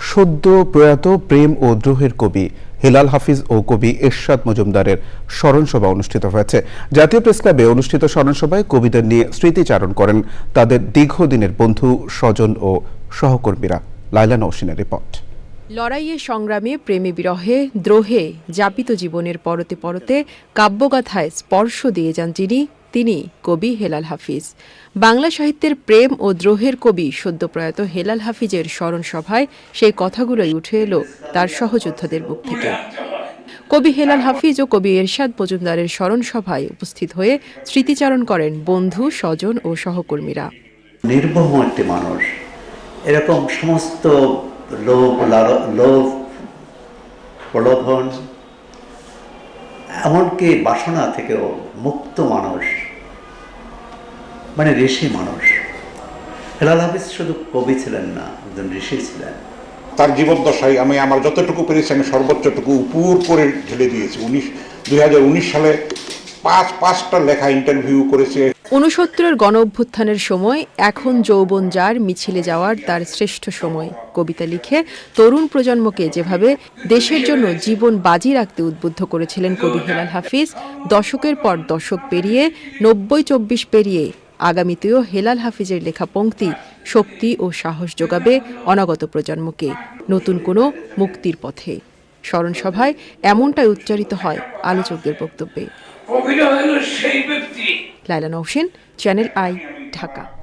সদ্য প্রয়াত প্রেম ও দ্রোহের কবি হেলাল হাফিজ ও কবি এরশাদ মজুমদারের স্মরণসভা অনুষ্ঠিত হয়েছে। জাতীয় প্রেস ক্লাবে অনুষ্ঠিত স্মরণসভায় কবিদের নিয়ে স্মৃতিচারণ করেন তাদের দীর্ঘদিনের বন্ধু, স্বজন ও সহকর্মীরা। লাইলা নৌসিনের রিপোর্ট। লড়াইয়ে সংগ্রামে, প্রেমে বিরহে, দ্রোহে, যাপিত জীবনের পরতে পরতে কাব্যগাথায় স্পর্শ দিয়ে যান যিনি তিনি কবি হেলাল হাফিজ। বাংলা সাহিত্যের প্রেম ও দ্রোহের কবি সদ্যপ্রয়াত হেলাল হাফিজের স্মরণ সভায় সেই কথাগুলোই উঠে এলো তার সহযোদ্ধাদের মুখ থেকে। কবি হেলাল হাফিজ ও কবি এরশাদ মজুমদারের স্মরণ সভায় উপস্থিত হয়ে স্মৃতিচারণ করেন বন্ধু, স্বজন ও সহকর্মীরা। নির্বহ একটি মানুষ। এরকম সমস্ত লোভ লোভ, প্রলোভন, এমনকি বাসনা থেকেও মুক্ত মানুষ মানে ঋষি মানুষ। হেলাল হাফিজ শুধু কবি ছিলেন না একজন ঋষি ছিলেন। তার জীবদ্দশায় আমি আমার যতটুকু পেরেছি আমি সর্বোচ্চটুকু উপর করে ঢেলে দিয়েছি। উনিশ দুই সালে পাঁচ পাঁচটা লেখা ইন্টারভিউ করেছে। ঊনসত্তরের গণ অভ্যুত্থানের সময় এখন যৌবন যার মিছিলে যাওয়ার তার শ্রেষ্ঠ সময়। কবিতা লিখে তরুণ প্রজন্মকে যেভাবে দেশের জন্য জীবন বাজি রাখতে উদ্বুদ্ধ করেছিলেন কবি হেলাল হাফিজ দশকের পর দশক পেরিয়ে নব্বই চব্বিশ পেরিয়ে আগামীতেও হেলাল হাফিজের লেখা পঙ্ক্তি শক্তি ও সাহস যোগাবে অনাগত প্রজন্মকে। নতুন কোনো মুক্তির পথে। স্মরণসভায় এমনটাই উচ্চারিত হয় আলোচকদের বক্তব্যে। Laila Nousin channel I Dhaka.